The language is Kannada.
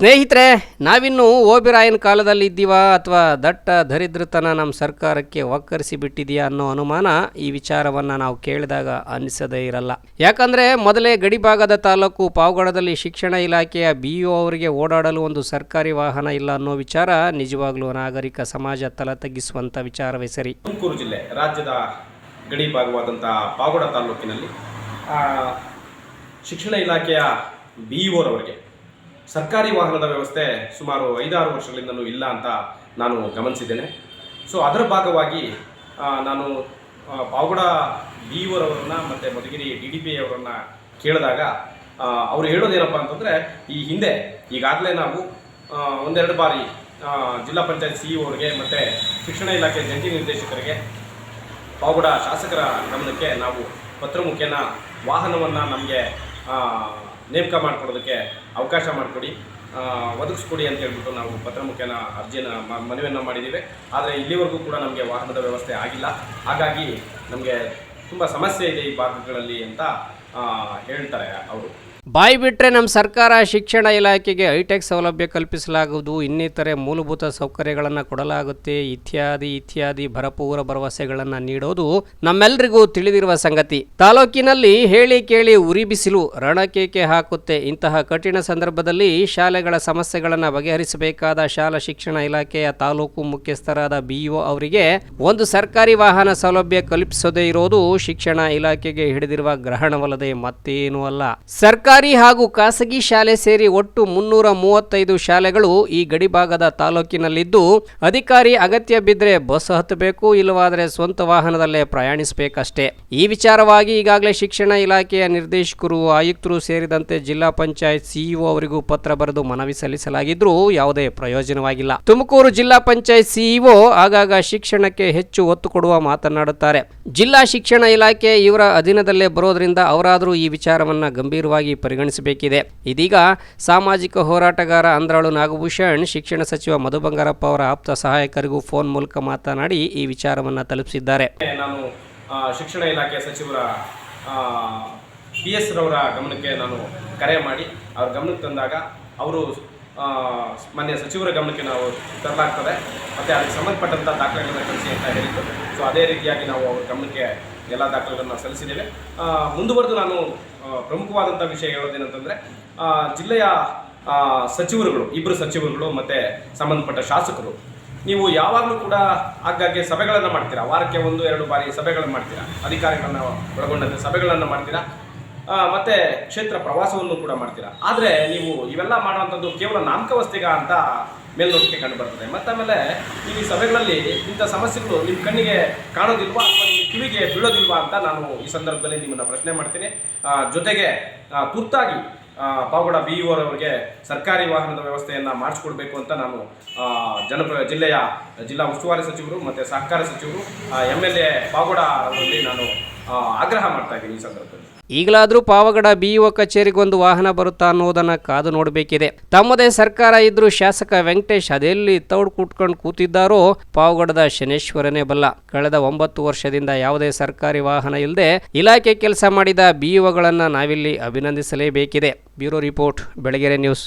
ಸ್ನೇಹಿತರೆ, ನಾವಿನ್ನು ಓಬಿರಾಯನ್ ಕಾಲದಲ್ಲಿ ಇದ್ದೀವಾ ಅಥವಾ ದಟ್ಟ ದರಿದ್ರತನ ನಮ್ಮ ಸರ್ಕಾರಕ್ಕೆ ಒಕ್ಕರಿಸಿ ಬಿಟ್ಟಿದೆಯಾ ಅನ್ನೋ ಅನುಮಾನ ಈ ವಿಚಾರವನ್ನು ನಾವು ಕೇಳಿದಾಗ ಅನಿಸದೇ ಇರಲ್ಲ. ಯಾಕಂದರೆ ಮೊದಲೇ ಗಡಿಭಾಗದ ತಾಲೂಕು ಪಾವಗಡದಲ್ಲಿ ಶಿಕ್ಷಣ ಇಲಾಖೆಯ ಬಿ ಯು ಅವರಿಗೆ ಓಡಾಡಲು ಒಂದು ಸರ್ಕಾರಿ ವಾಹನ ಇಲ್ಲ ಅನ್ನೋ ವಿಚಾರ ನಿಜವಾಗ್ಲೂ ನಾಗರಿಕ ಸಮಾಜ ತಲೆ ತಗ್ಗಿಸುವಂಥ ವಿಚಾರವೇ ಸರಿ. ತುಮಕೂರು ಜಿಲ್ಲೆ ರಾಜ್ಯದ ಗಡಿ ಭಾಗವಾದಂಥ ಪಾವಗಡ ತಾಲೂಕಿನಲ್ಲಿ ಶಿಕ್ಷಣ ಇಲಾಖೆಯ ಬಿ ಇಒರವರಿಗೆ ಸರ್ಕಾರಿ ವಾಹನದ ವ್ಯವಸ್ಥೆ ಸುಮಾರು ಐದಾರು ವರ್ಷಗಳಿಂದಲೂ ಇಲ್ಲ ಅಂತ ನಾನು ಗಮನಿಸಿದ್ದೇನೆ. ಸೊ ಅದರ ಭಾಗವಾಗಿ ನಾನು ಪಾವಗಡ ಬಿ ಇಒರವರನ್ನ ಮತ್ತು ಮಧುಗಿರಿ ಡಿ ಡಿ ಪಿ ಅವರನ್ನು ಕೇಳಿದಾಗ ಅವರು ಅವ್ರು ಹೇಳೋದೇನಪ್ಪ ಅಂತಂದರೆ, ಈ ಹಿಂದೆ ಈಗಾಗಲೇ ನಾವು ಒಂದೆರಡು ಬಾರಿ ಜಿಲ್ಲಾ ಪಂಚಾಯತ್ ಸಿ ಅವರಿಗೆ ಮತ್ತು ಶಿಕ್ಷಣ ಇಲಾಖೆ ಜಂಟಿ ನಿರ್ದೇಶಕರಿಗೆ ಪಾವಗಡ ಶಾಸಕರ ಗಮನಕ್ಕೆ ನಾವು ಪತ್ರ ಮುಖೇನ ವಾಹನವನ್ನು ನಮಗೆ ನೇಮಕ ಮಾಡಿಕೊಡೋದಕ್ಕೆ ಅವಕಾಶ ಮಾಡಿಕೊಡಿ. ಒದಗಿಸ್ಕೊಡಿ ಅಂತ ಹೇಳ್ಬಿಟ್ಟು ನಾವು ಪತ್ರ ಮುಖೇನ ಅರ್ಜಿಯನ್ನು ಮನವಿಯನ್ನು ಮಾಡಿದ್ದೀವಿ ಆದರೆ ಇಲ್ಲಿವರೆಗೂ ಕೂಡ ನಮಗೆ ವಾಹನದ ವ್ಯವಸ್ಥೆ ಆಗಿಲ್ಲ. ಹಾಗಾಗಿ ನಮಗೆ ತುಂಬ ಸಮಸ್ಯೆ ಇದೆ ಈ ಭಾಗಗಳಲ್ಲಿ ಅಂತ ಹೇಳ್ತಾರೆ ಅವರು. ಬಾಯಿ ಬಿಟ್ಟರೆ ನಮ್ಮ ಸರ್ಕಾರ ಶಿಕ್ಷಣ ಇಲಾಖೆಗೆ ಹೈಟೆಕ್ ಸೌಲಭ್ಯ ಕಲ್ಪಿಸಲಾಗುವುದು, ಇನ್ನಿತರೆ ಮೂಲಭೂತ ಸೌಕರ್ಯಗಳನ್ನು ಕೊಡಲಾಗುತ್ತೆ, ಇತ್ಯಾದಿ ಇತ್ಯಾದಿ ಭರಪೂರ ಭರವಸೆಗಳನ್ನು ನೀಡೋದು ನಮ್ಮೆಲ್ಲರಿಗೂ ತಿಳಿದಿರುವ ಸಂಗತಿ. ತಾಲೂಕಿನಲ್ಲಿ ಹೇಳಿ ಕೇಳಿ ಉರಿ ಬಿಸಿಲು ರಣಕೇಕೆ ಹಾಕುತ್ತೆ, ಇಂತಹ ಕಠಿಣ ಸಂದರ್ಭದಲ್ಲಿ ಶಾಲೆಗಳ ಸಮಸ್ಯೆಗಳನ್ನು ಬಗೆಹರಿಸಬೇಕಾದ ಶಾಲಾ ಶಿಕ್ಷಣ ಇಲಾಖೆಯ ತಾಲೂಕು ಮುಖ್ಯಸ್ಥರಾದ ಬಿಇಒ ಅವರಿಗೆ ಒಂದು ಸರ್ಕಾರಿ ವಾಹನ ಸೌಲಭ್ಯ ಕಲ್ಪಿಸದೇ ಇರೋದು ಶಿಕ್ಷಣ ಇಲಾಖೆಗೆ ಹಿಡಿದಿರುವ ಗ್ರಹಣವಲ್ಲದೆ ಮತ್ತೇನೂ ಅಲ್ಲ. ಸರ್ಕಾರಿ ಹಾಗೂ ಖಾಸಗಿ ಶಾಲೆ ಸೇರಿ ಒಟ್ಟು ಮುನ್ನೂರ ಮೂವತ್ತೈದು ಶಾಲೆಗಳು ಈ ಗಡಿಭಾಗದ ತಾಲೂಕಿನಲ್ಲಿದ್ದು, ಅಧಿಕಾರಿ ಅಗತ್ಯ ಬಿದ್ದರೆ ಬಸ್ ಹತ್ತಬೇಕು ಇಲ್ಲವಾದರೆ ಸ್ವಂತ ವಾಹನದಲ್ಲೇ ಪ್ರಯಾಣಿಸಬೇಕಷ್ಟೇ. ಈ ವಿಚಾರವಾಗಿ ಈಗಾಗಲೇ ಶಿಕ್ಷಣ ಇಲಾಖೆಯ ನಿರ್ದೇಶಕರು, ಆಯುಕ್ತರು ಸೇರಿದಂತೆ ಜಿಲ್ಲಾ ಪಂಚಾಯತ್ ಸಿಇಒ ಅವರಿಗೂ ಪತ್ರ ಬರೆದು ಮನವಿ ಸಲ್ಲಿಸಲಾಗಿದ್ರೂ ಯಾವುದೇ ಪ್ರಯೋಜನವಾಗಿಲ್ಲ. ತುಮಕೂರು ಜಿಲ್ಲಾ ಪಂಚಾಯತ್ ಸಿಇಒ ಆಗಾಗ ಶಿಕ್ಷಣಕ್ಕೆ ಹೆಚ್ಚು ಒತ್ತು ಕೊಡುವ ಮಾತನಾಡುತ್ತಾರೆ. ಜಿಲ್ಲಾ ಶಿಕ್ಷಣ ಇಲಾಖೆ ಇವರ ಅಧೀನದಲ್ಲೇ ಬರೋದ್ರಿಂದ ಅವರಾದರೂ ಈ ವಿಚಾರವನ್ನ ಗಂಭೀರವಾಗಿ ಪರಿಗಣಿಸಬೇಕಿದೆ. ಇದೀಗ ಸಾಮಾಜಿಕ ಹೋರಾಟಗಾರ ಅಂದ್ರಾಳು ನಾಗಭೂಷಣ್, ಶಿಕ್ಷಣ ಸಚಿವ ಮಧು ಬಂಗಾರಪ್ಪ ಅವರ ಆಪ್ತ ಸಹಾಯಕರಿಗೂ ಫೋನ್ ಮೂಲಕ ಮಾತನಾಡಿ ಈ ವಿಚಾರವನ್ನು ತಲುಪಿಸಿದ್ದಾರೆ. ನಾನು ಶಿಕ್ಷಣ ಇಲಾಖೆ ಸಚಿವರ ಪಿ ಎಸ್ ರವರ ಗಮನಕ್ಕೆ ನಾನು ಕರೆ ಮಾಡಿ, ಅವ್ರ ಗಮನಕ್ಕೆ ತಂದಾಗ ಅವರು ಮಾನ್ಯ ಸಚಿವರ ಗಮನಕ್ಕೆ ನಾವು ತರಲಾಗ್ತದೆ. ಮತ್ತು ಅದಕ್ಕೆ ಸಂಬಂಧಪಟ್ಟಂಥ ದಾಖಲೆಗಳನ್ನು ಕಳಿಸಿ ಅಂತ ಹೇಳಿದ್ದು. ಸೊ ಅದೇ ರೀತಿಯಾಗಿ ನಾವು ಅವ್ರ ಗಮನಕ್ಕೆ ಎಲ್ಲ ದಾಖಲೆಗಳನ್ನು ಸಲ್ಲಿಸಿದ್ದೇವೆ. ಮುಂದುವರೆದು ನಾನು ಪ್ರಮುಖವಾದಂಥ ವಿಷಯ ಹೇಳೋದೇನಂತಂದರೆ ಜಿಲ್ಲೆಯ ಸಚಿವರುಗಳು ಇಬ್ಬರು ಸಚಿವರುಗಳು ಮತ್ತು ಸಂಬಂಧಪಟ್ಟ ಶಾಸಕರು, ನೀವು ಯಾವಾಗಲೂ ಕೂಡ ಆಗಾಗ್ಗೆ ಸಭೆಗಳನ್ನು ಮಾಡ್ತೀರಾ? ವಾರಕ್ಕೆ ಒಂದು, ಎರಡು ಬಾರಿ ಸಭೆಗಳನ್ನು ಮಾಡ್ತೀರಾ? ಅಧಿಕಾರಿಗಳನ್ನ ಒಳಗೊಂಡಂತೆ ಸಭೆಗಳನ್ನು ಮಾಡ್ತೀರಾ? ಮತ್ತೆ ಕ್ಷೇತ್ರ ಪ್ರವಾಸವನ್ನು ಕೂಡ ಮಾಡ್ತೀರಾ? ಆದರೆ ನೀವು ಇವೆಲ್ಲ ಮಾಡುವಂಥದ್ದು ಕೇವಲ ನಾಮಕವಸ್ತಿಗ ಅಂತ ಮೇಲ್ನೋಟಕ್ಕೆ ಕಂಡು ಬರ್ತದೆ. ಮತ್ತೆ ಆಮೇಲೆ ಈ ಸಭೆಗಳಲ್ಲಿ ಇಂಥ ಸಮಸ್ಯೆಗಳು ನಿಮ್ಮ ಕಣ್ಣಿಗೆ ಕಾಣೋದಿಲ್ವಾ ಅಥವಾ ನಿಮ್ಮ ಕಿವಿಗೆ ಬೀಳೋದಿಲ್ವಾ ಅಂತ ನಾನು ಈ ಸಂದರ್ಭದಲ್ಲಿ ನಿಮ್ಮನ್ನು ಪ್ರಶ್ನೆ ಮಾಡ್ತೀನಿ. ಜೊತೆಗೆ ತುರ್ತಾಗಿ ಪಾವಗಡ ಬಿ ಅವರಿಗೆ ಸರ್ಕಾರಿ ವಾಹನದ ವ್ಯವಸ್ಥೆಯನ್ನು ಮಾಡಿಸ್ಕೊಡ್ಬೇಕು ಅಂತ ನಾನು ಜನಪ್ರ, ಜಿಲ್ಲೆಯ ಜಿಲ್ಲಾ ಉಸ್ತುವಾರಿ ಸಚಿವರು ಮತ್ತು ಸಹಕಾರ ಸಚಿವರು ಎಂ ಎಲ್ ಎ ಪಾವಗಡ ಅವರಲ್ಲಿ ನಾನು ಆಗ್ರಹ ಮಾಡ್ತಾ ಇದ್ದೀನಿ ಈ ಸಂದರ್ಭದಲ್ಲಿ. ಈಗಲಾದರೂ ಪಾವಗಡ ಬಿಇಒ ಕಚೇರಿಗೊಂದು ವಾಹನ ಬರುತ್ತಾ ಅನ್ನೋದನ್ನು ಕಾದು ನೋಡಬೇಕಿದೆ. ತಮ್ಮದೇ ಸರ್ಕಾರ ಇದ್ರೂ ಶಾಸಕ ವೆಂಕಟೇಶ್ ಅದೆಲ್ಲಿ ತೌಡ್ ಕುಟ್ಕೊಂಡು ಕೂತಿದ್ದಾರೋ ಪಾವಗಡದ ಶನೇಶ್ವರನೇ ಬಲ್ಲ. ಕಳೆದ ಒಂಬತ್ತು ವರ್ಷದಿಂದ ಯಾವುದೇ ಸರ್ಕಾರಿ ವಾಹನ ಇಲ್ಲದೆ ಇಲಾಖೆ ಕೆಲಸ ಮಾಡಿದ ಬಿಇಒಗಳನ್ನು ನಾವಿಲ್ಲಿ ಅಭಿನಂದಿಸಲೇಬೇಕಿದೆ. Bureau report, Belagere news.